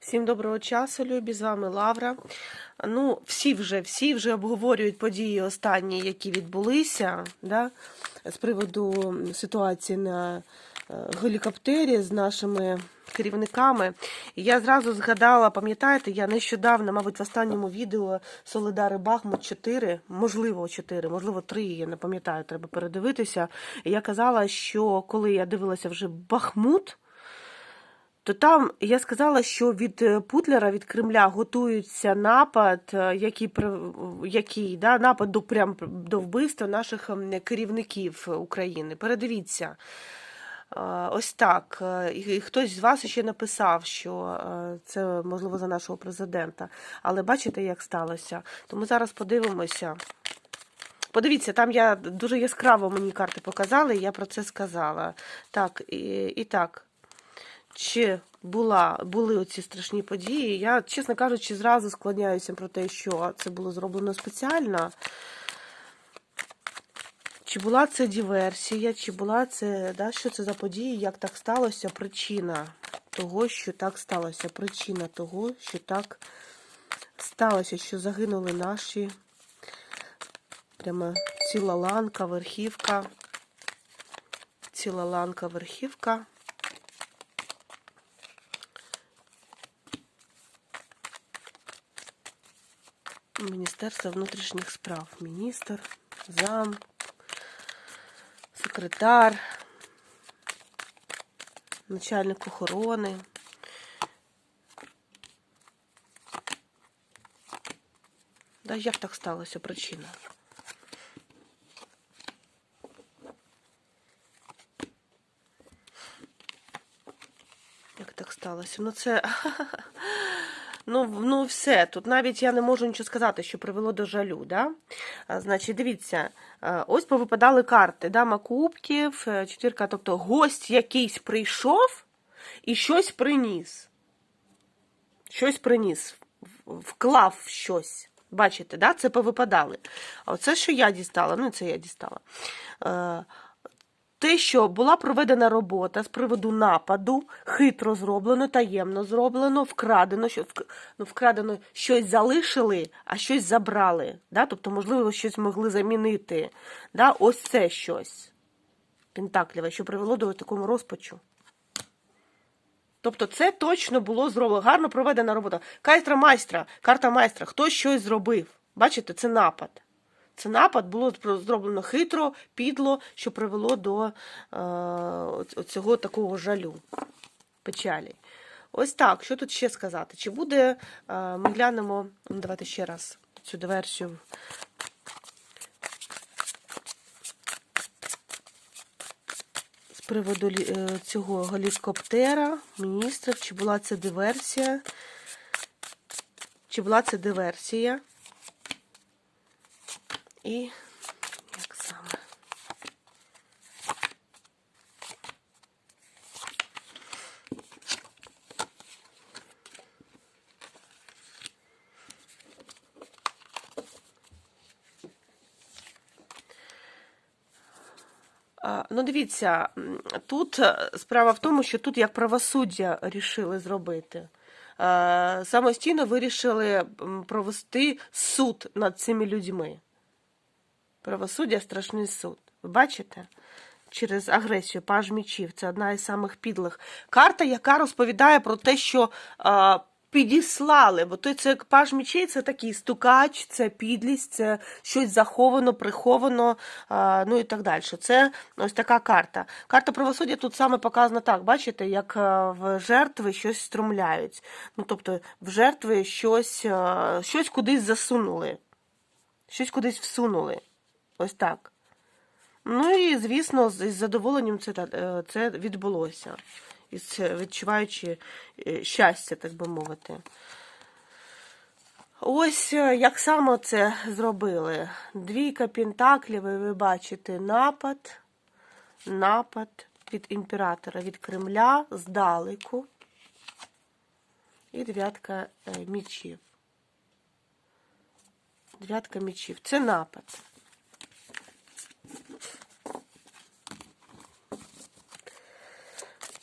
Всім доброго часу, любі, з вами Лавра. Ну, всі вже, всі вже обговорюють події останні, які відбулися, да, з приводу ситуації на е, гелікоптері з нашими керівниками. Я зразу згадала, пам'ятаєте, я нещодавно, мабуть, в останньому відео Солидари Бахмут 4, можливо, 4, можливо, 3, я не пам'ятаю, треба передивитися. Я казала, що коли я дивилася вже Бахмут, то там я сказала, що від е, Путлера, від Кремля готується напад, е, який, який да, напад до, прям до вбивства наших ем, керівників України. Передивіться. Е, Ось так. І і хтось з вас ще написав, що це можливо за нашого президента. Але бачите, як сталося. Тому зараз подивимося. Подивіться, там я дуже яскраво мені карти показали, я про це сказала. Так, і, і так. Чи була, були оці страшні події? Я, чесно кажучи, зразу склоняюся про те, що це було зроблено спеціально. Чи була це диверсія, чи була це, да, що це за події, як так сталося? Причина того, що так сталося. Причина того, що так сталося, що загинули наші прямо ціла ланка, верхівка. Ціла ланка, верхівка. Міністерство внутрішніх справ. Міністр, зам, секретар, начальник охорони. Да, як так сталося причина? Як так сталося? Ну це. Ну, ну все, тут навіть я не можу нічого сказати, що привело до жалю. Да? Значить, дивіться, ось повипадали карти. Дама кубків, е, четвірка, тобто гость якийсь прийшов і щось приніс. Щось приніс, вклав щось. Бачите, да? це повипадали. А оце, що я дістала, ну це я дістала. Те, що була проведена робота з приводу нападу, хитро зроблено, таємно зроблено, вкрадено, що ну, вкрадено щось залишили, а щось забрали. Да? Тобто, можливо, щось могли замінити. Да? Ось це щось пентакліве, що привело до такого розпачу. Тобто, це точно було зроблено. Гарно проведена робота. Кайтра майстра, карта майстра, хтось щось зробив. Бачите, це напад. Це напад було зроблено хитро, підло, що привело до е, цього такого жалю, печалі. Ось так. Що тут ще сказати? Чи буде, е, ми глянемо, ну, давайте ще раз цю диверсію. З приводу е, цього гелікоптера, міністрів, чи була це диверсія? Чи була це диверсія? І як саме? Ну, дивіться, тут е, справа в тому, що тут як правосуддя рішили зробити. Е, Самостійно вирішили провести суд над цими людьми. Правосуддя страшний суд. Ви бачите? Через агресію, паж мічів. Це одна із самих підлих. Карта, яка розповідає про те, що а, підіслали, бо той це паж мічей це такий стукач, це підлість, це щось заховано, приховано, а, ну і так далі. Це ось така карта. Карта правосуддя тут саме показана так. Бачите, як в жертви щось струмляють. Ну, тобто в жертви щось, щось кудись засунули, щось кудись всунули. Ось так. Ну і, звісно, з задоволенням це, е, це відбулося. Е, відчуваючи е, щастя, так би мовити. Ось е, як саме це зробили. Двійка пентаклів, і ви бачите напад, напад від імператора, від Кремля здалеку. І дев'ятка мічів. Дев'ятка мічів. Це напад.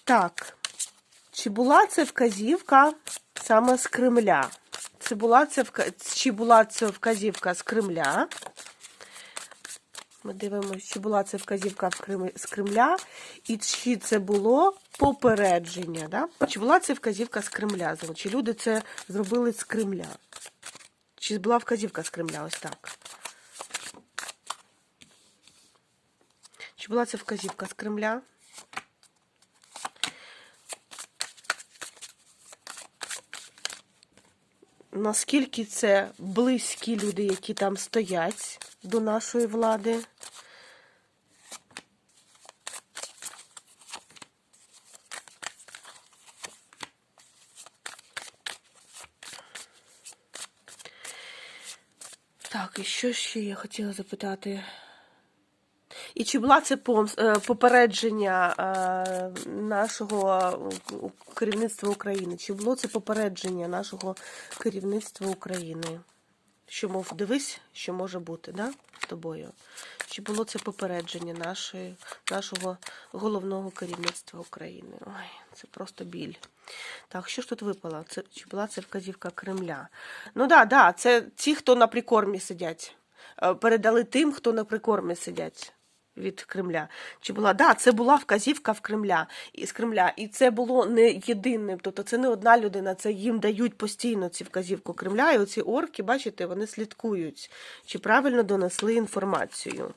Так. Чи була це вказівка саме з Кремля. Це була це чи була це вказівка з Кремля? Ми дивимося, чи була це вказівка з Кремля, і чи це було попередження. Да? Чи була це вказівка з Кремля? Чи люди це зробили з Кремля? Чи була вказівка з Кремля? Ось так. Чи була це вказівка з Кремля? Наскільки це близькі люди, які там стоять до нашої влади? Так, і що ще я хотіла запитати? І чи була це е, попередження е, нашого керівництва України? Чи було це попередження нашого керівництва України? Що, мов, дивись, що може бути, да? з тобою? Чи було це попередження нашої, нашого головного керівництва України? Ой, це просто біль. Так, що ж тут випало? Це, чи була це вказівка Кремля? Ну да, да, це ті, хто на прикормі сидять. Е, Передали тим, хто на прикормі сидять від Кремля. Чи була? Да, це була вказівка в Кремля із Кремля. І це було не єдиним. Тобто це не одна людина, це їм дають постійно ці вказівку Кремля. І оці орки, бачите, вони слідкують, чи правильно донесли інформацію.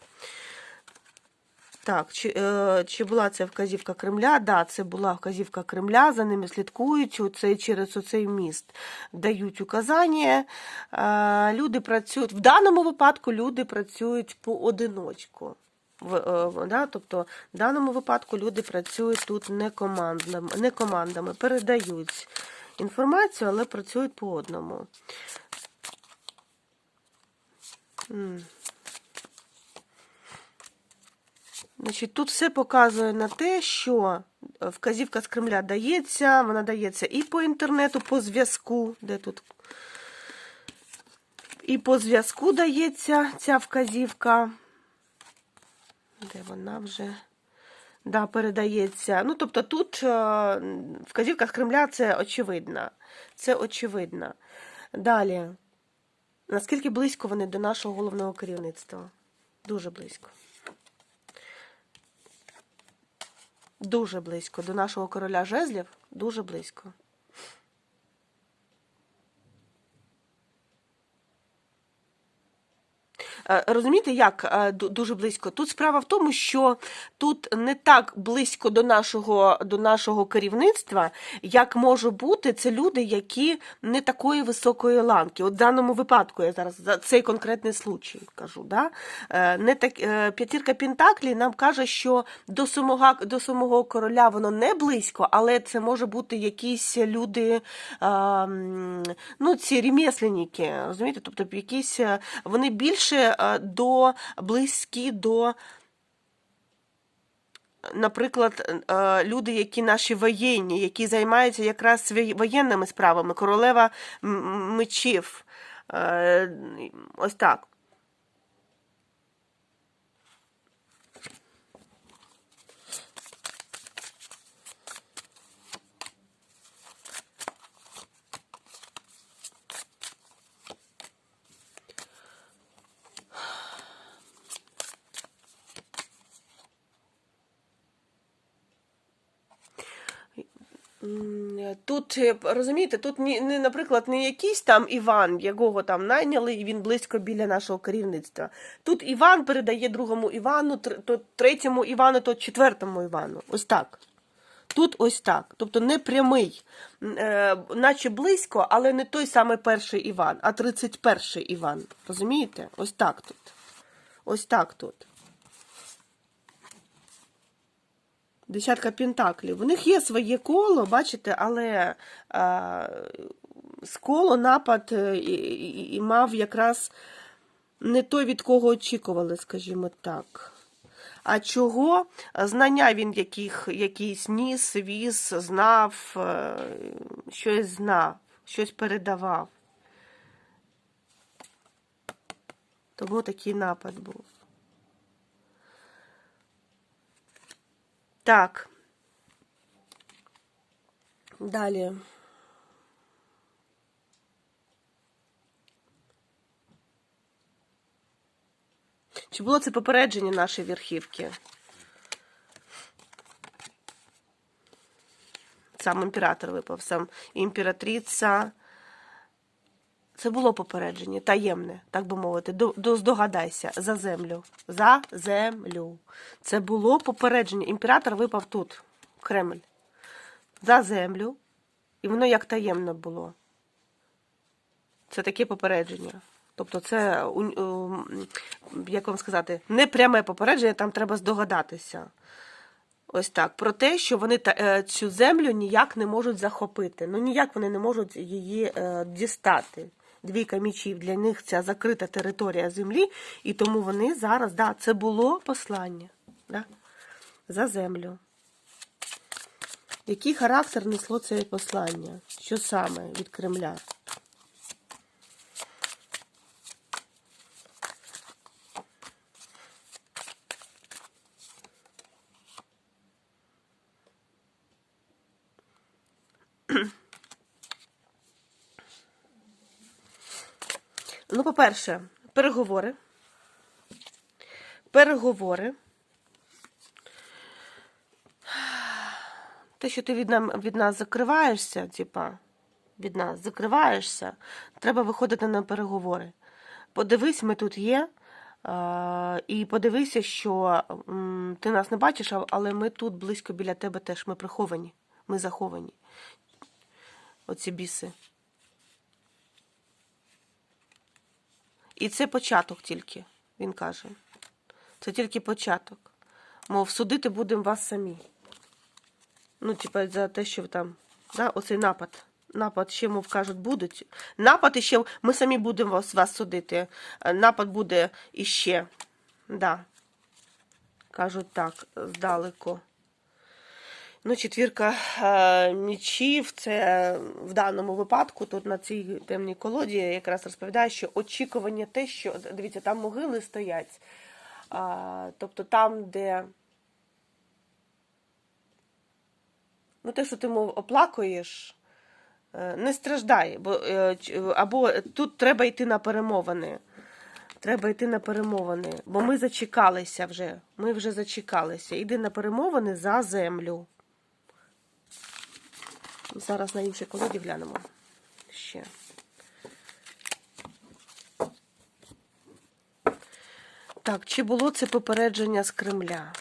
Так, чи, е, чи була це вказівка Кремля? Да, це була вказівка Кремля, за ними слідкують, оцей, через оцей міст дають указання. Е, люди працюють, в даному випадку люди працюють поодиночку. Е, да, тобто в даному випадку люди працюють тут не командами, не командами, передають інформацію, але працюють по одному. Значить, тут все показує на те, що е, вказівка з Кремля дається, вона дається і по інтернету, по зв'язку, де тут. І по зв'язку дається ця вказівка. Де вона вже да, передається. Ну, тобто тут е, вказівка з Кремля це очевидна. Це очевидно. Далі. Наскільки близько вони до нашого головного керівництва? Дуже близько. Дуже близько. До нашого короля жезлів дуже близько. Розумієте, як е, дуже близько? Тут справа в тому, що тут не так близько до нашого, до нашого керівництва, як може бути це люди, які не такої високої ланки. От в даному випадку я зараз за цей конкретний случай кажу. Да? Е, Не так, е, п'ятірка Пентаклі нам каже, що до самого, до самого короля воно не близько, але це може бути якісь люди, ну, ці ремесленники, розумієте, тобто якісь е, вони більше е, до близькі до. Наприклад, е, люди, які наші воєнні, які займаються якраз воєнними справами, королева мечів. Е, Ось так. Тут, е, розумієте, тут не, наприклад, не якийсь там Іван, якого там найняли, і він близько біля нашого керівництва. Тут Іван передає другому Івану, то третьому Івану, то четвертому Івану. Ось так. Тут ось так. Тобто не прямий, е, наче близько, але не той самий перший Іван, а 31 Іван. Розумієте? Ось так тут. Ось так тут. Десятка пентаклів. У них є своє коло, бачите, але а, з коло напад е, і, і, і мав якраз не той, від кого очікували, скажімо так. А чого? Знання він яких, якийсь ніс, віз, знав, е, щось знав, щось передавав. Тому такий напад був. Так. Далі. Чи було це попередження нашої верхівки? Сам імператор випав, сам імператриця. Це було попередження, таємне, так би мовити. До, до- здогадайся, за землю. За землю. Це було попередження. Імператор випав тут, Кремль. За землю. І воно як таємне було. Це таке попередження. Тобто, це, як вам сказати, не пряме попередження, там треба здогадатися. Ось так. Про те, що вони е, цю землю ніяк не можуть захопити. Ну ніяк вони не можуть її е, дістати. Двійка мічів для них ця закрита територія землі, і тому вони зараз, да, це було послання да, за землю. Який характер несло це послання? Що саме від Кремля? По-перше, переговори. Переговори. Те, що ти від, нам, від нас закриваєшся, типа, від нас закриваєшся, треба виходити на переговори. Подивись, ми тут є. І подивися, що ти нас не бачиш, але ми тут близько біля тебе теж. Ми приховані, ми заховані. Оці біси. І це початок тільки, він каже. Це тільки початок. Мов, судити будемо вас самі. Ну, типа, за те, що там, да, оцей напад. Напад ще, мов кажуть, будуть. Напад іще, ми самі будемо вас, вас судити. Напад буде іще. Да. Кажуть так, здалеку. Ну, четвірка е, мічів, це в даному випадку, тут на цій темній колоді якраз розповідає, що очікування те, що дивіться, там могили стоять. А, тобто там, де. Ну, те, що ти мов оплакуєш, е, не страждай, бо е, або тут треба йти на перемовини. Треба йти на перемовини, бо ми зачекалися вже. Ми вже зачекалися. Іди на перемовини за землю. Зараз на іншій колоді глянемо ще. Так, чи було це попередження з Кремля?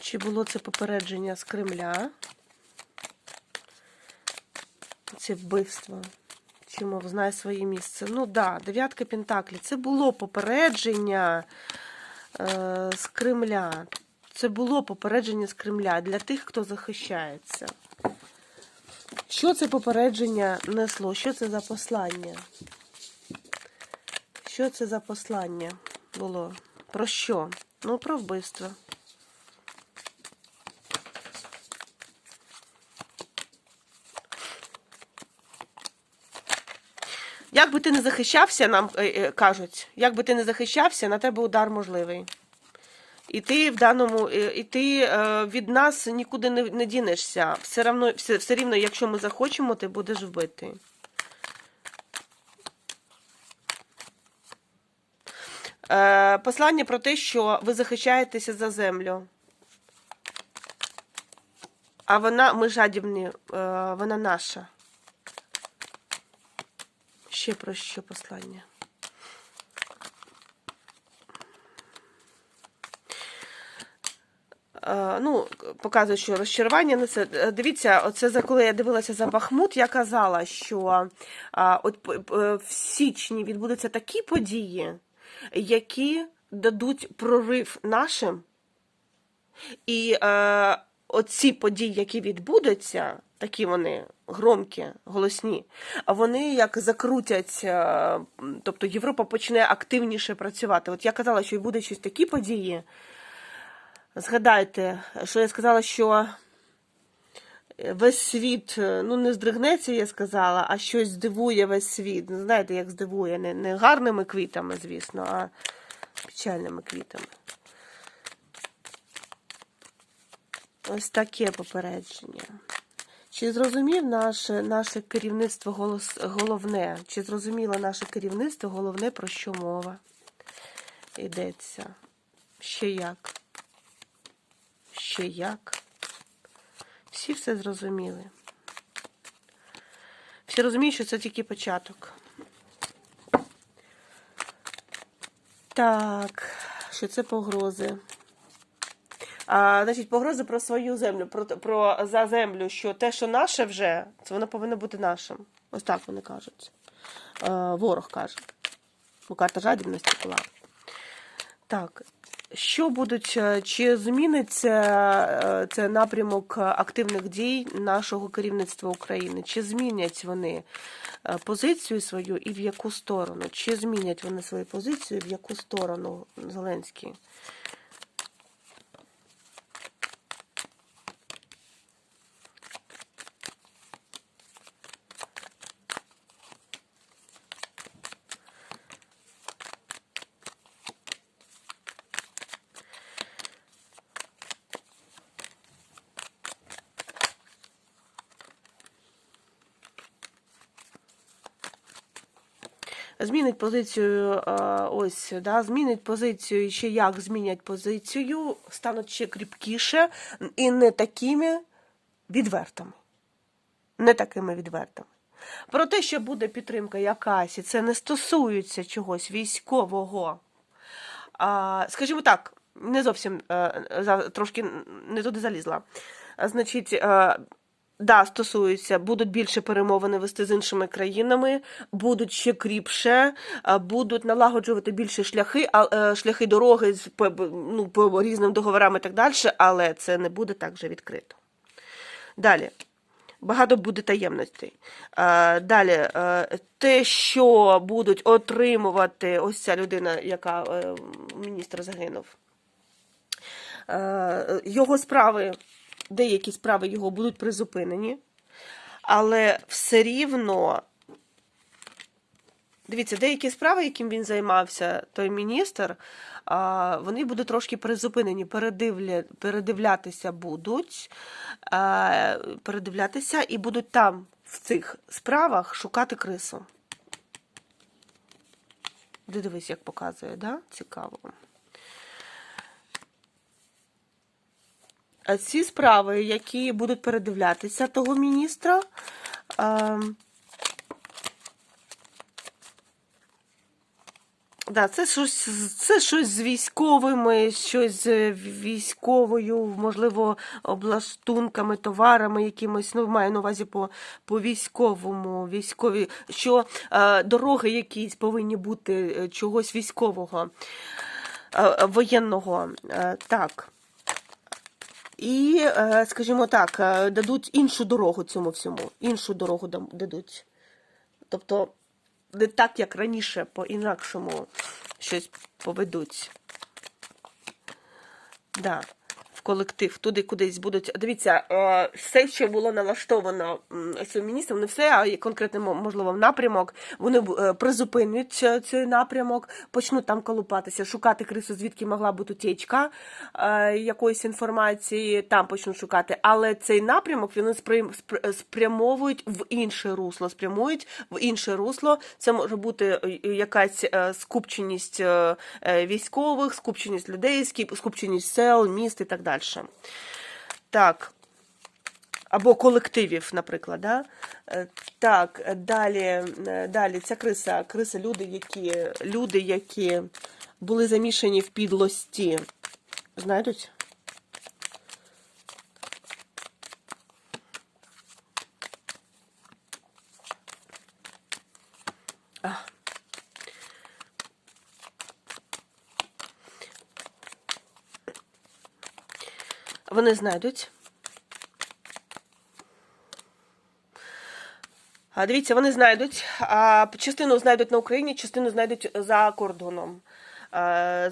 Чи було це попередження з Кремля? Це вбивство. Чи, мов, знає своє місце. Ну да, дев'ятка Пентаклі. Це було попередження е, з Кремля. Це було попередження з Кремля для тих, хто захищається. Що це попередження несло? Що це за послання? Що це за послання було? Про що? Ну, про вбивство. Як би ти не захищався, нам е, е, кажуть, як би ти не захищався, на тебе удар можливий. І ти в даному, е, і ти е, від нас нікуди не, не дінешся. Все равно, все, все рівно, якщо ми захочемо, ти будеш вбитий. Е, послання про те, що ви захищаєтеся за землю. А вона, ми жадібні, вона наша. Ще про що послання? Ну, показує, що розчарування несе. Е, Дивіться, оце за коли я дивилася за Бахмут, я казала, що от п- в січні відбудуться такі події, які дадуть прорив нашим. І е, оці події, які відбудуться, такі вони громкі, голосні, а вони як закрутять, е, тобто Європа почне активніше працювати. От я казала, що буде щось такі події. Згадайте, що я сказала, що весь світ, е, ну не здригнеться, я сказала, а щось здивує весь світ. Ну, Знаєте, як здивує, не, не гарними квітами, звісно, а печальними квітами. Ось таке попередження. Чи зрозумів наше, наше керівництво голос, головне? Чи зрозуміло наше керівництво головне, про що мова? йдеться. Ще як. Ще як. Всі все зрозуміли. Всі розуміють, що це тільки початок. Так, що це погрози. А, значить, погрози про свою землю, про, про за землю, що те, що наше вже, це воно повинно бути нашим. Ось так вони кажуть. Е, ворог каже. Бо карта жадібності була. Так. Що будуть, е, чи зміниться е, це напрямок активних дій нашого керівництва України? Чи змінять вони е, позицію свою і в яку сторону? Чи змінять вони свою позицію і в яку сторону Зеленський? Змінить позицію, е, ось, да, змінить позицію, і ще як змінять позицію, стануть ще кріпкіше і не такими відвертими. Не такими відвертими. Про те, що буде підтримка якась, і це не стосується чогось військового. А, скажімо так, не зовсім е, трошки не туди залізла. Значить, е, да, стосується, будуть більше перемовини вести з іншими країнами, будуть ще кріпше, будуть налагоджувати більше шляхи, а, е, шляхи дороги ну, по різним договорам і так далі, але це не буде так же відкрито. Далі. Багато буде таємностей. Е, Далі, е, те, що будуть отримувати ось ця людина, яка е, міністр загинув. Е, Його справи, деякі справи його будуть призупинені, але все рівно. Дивіться, деякі справи, яким він займався, той міністр, вони будуть трошки призупинені, передивля, передивлятися будуть, передивлятися і будуть там, в цих справах, шукати крису. Де дивись, як показує, да? Цікаво. Ці справи, які будуть передивлятися того міністра, ем, Да, це щось, це щось з військовими, щось з військовою, можливо, облаштунками, товарами якимось, ну, маю на увазі по, по військовому, військові, що е, дороги якісь повинні бути е, чогось військового, е, воєнного. Е, так. І, е, скажімо так, е, дадуть іншу дорогу цьому всьому. Іншу дорогу дадуть. Тобто не так, як раніше, по-інакшому щось поведуть. Да. Колектив, туди кудись будуть. Дивіться, е, все, що було налаштовано міністром, не все, а є конкретний, можливо, напрямок. Вони е, призупинять е, цей напрямок, почнуть там колупатися, шукати крису, звідки могла бути утічка е, якоїсь інформації, там почнуть шукати. Але цей напрямок спрям- спрямовують в інше русло. Спрямують в інше русло. Це може бути якась скупченість військових, скупченість людей, скупченість сел, міст і так далі. Так. Або колективів, наприклад. Да? Е, Так, далі, е, далі ця криса, криса люди, які, люди, які були замішані в підлості. Знайдуть? Вони знайдуть. Дивіться, вони знайдуть. А, частину знайдуть на Україні, частину знайдуть за кордоном.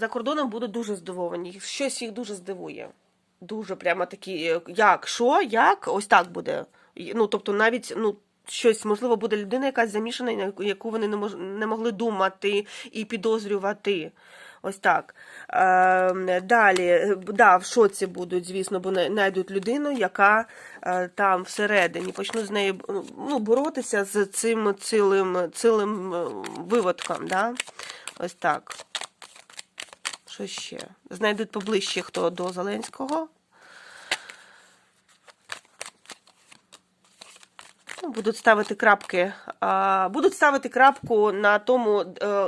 За кордоном будуть дуже здивовані. Щось їх дуже здивує. Дуже прямо такі, як, що, як, ось так буде. Ну, тобто, навіть, ну. Щось, можливо, буде людина якась замішана, яку- вони не могли думати і підозрювати. Ось так. Е, далі, да, в шоці будуть, звісно, бо знайдуть людину, яка е, там всередині почнуть з нею ну, боротися з цим цілим, цілим е, виводком. Да? Ось так. Що ще? Знайдуть поближче хто до Зеленського. Ну, Будуть ставити крапки. Будуть ставити крапку на тому, е,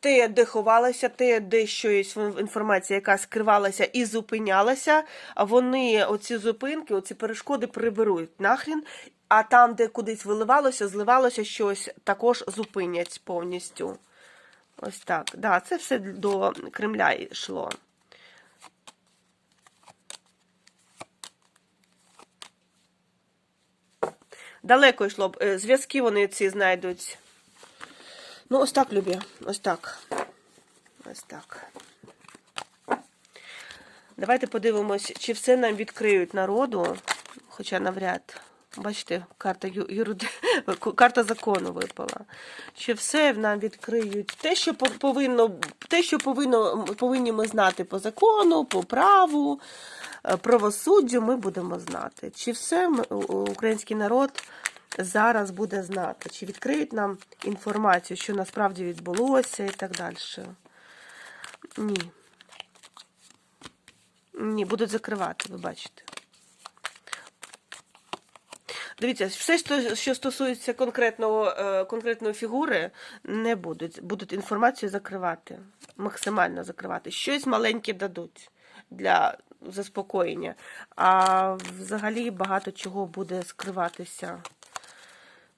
те, де ховалася, те, де щось інформація, яка скривалася і зупинялася. Вони оці зупинки, оці перешкоди приберуть нахрін. А там, де кудись виливалося, зливалося щось, також зупинять повністю. Ось так. Да, це все до Кремля йшло. Далеко йшло б. Е, Зв'язки вони ці знайдуть. Ну, ось так, Любі. Ось так. Ось так. Давайте подивимось, чи все нам відкриють народу, хоча навряд. Бачите, карта ю- карта закону випала. Чи все нам відкриють? Те, що повинно, те, що повинно, повинні ми знати по закону, по праву, е, правосуддю, ми будемо знати. Чи все український народ зараз буде знати? Чи відкриють нам інформацію, що насправді відбулося і так далі? Ні. Ні, будуть закривати, ви бачите. Дивіться, все, що, стосується конкретного, е, конкретної фігури, не будуть. Будуть інформацію закривати, максимально закривати. Щось маленьке дадуть для заспокоєння. А взагалі багато чого буде скриватися.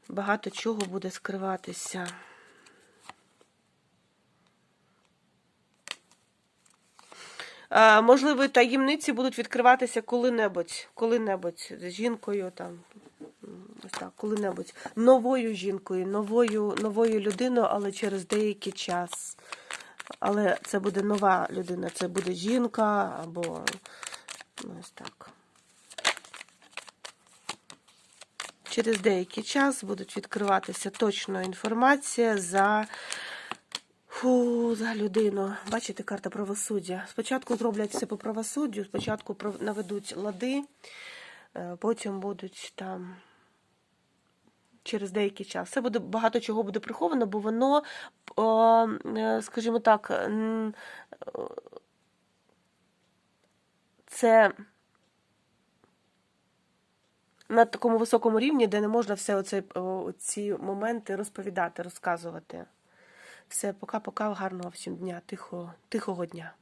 Багато чого буде скриватися. Можливо, таємниці будуть відкриватися коли-небудь, коли-небудь з жінкою там. Ось так, коли-небудь. Новою жінкою, новою, новою людиною, але через деякий час. Але це буде нова людина, це буде жінка або ну, ось так. Через деякий час будуть відкриватися точно інформація за Фу, за людину. Бачите, карта правосуддя. Спочатку зроблять все по правосуддю, спочатку наведуть лади, е, потім будуть там через деякий час. Це буде багато чого буде приховано, бо воно, е, скажімо так, це на такому високому рівні, де не можна все оце, ці моменти розповідати, розказувати. Все, пока-пока, гарного всім дня, тихого, тихого дня.